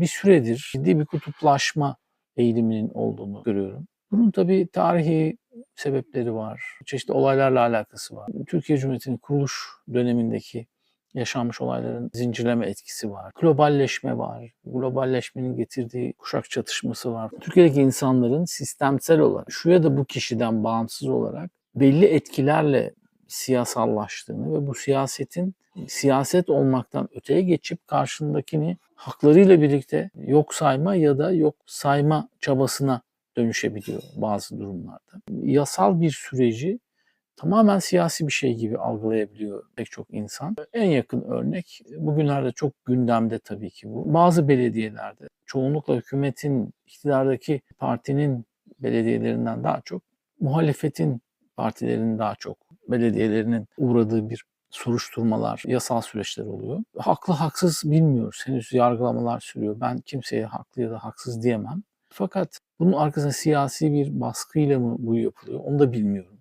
bir süredir ciddi bir kutuplaşma eğiliminin olduğunu görüyorum. Bunun tabii tarihi sebepleri var. Çeşitli olaylarla alakası var. Türkiye Cumhuriyeti'nin kuruluş dönemindeki yaşanmış olayların zincirleme etkisi var. Globalleşme var. Globalleşmenin getirdiği kuşak çatışması var. Türkiye'deki insanların sistemsel olarak şu ya da bu kişiden bağımsız olarak belli etkilerle siyasallaştığını ve bu siyasetin siyaset olmaktan öteye geçip karşındakini haklarıyla birlikte yok sayma ya da yok sayma çabasına dönüşebiliyor bazı durumlarda. Yasal bir süreci tamamen siyasi bir şey gibi algılayabiliyor pek çok insan. En yakın örnek bugünlerde çok gündemde tabii ki bu. Bazı belediyelerde çoğunlukla hükümetin iktidardaki partinin belediyelerinden daha çok muhalefetin partilerinin daha çok belediyelerinin uğradığı bir soruşturmalar, yasal süreçler oluyor. Haklı haksız bilmiyoruz. Henüz yargılamalar sürüyor. Ben kimseye haklı ya da haksız diyemem. Fakat bunun arkasında siyasi bir baskıyla mı bu yapılıyor onu da bilmiyorum.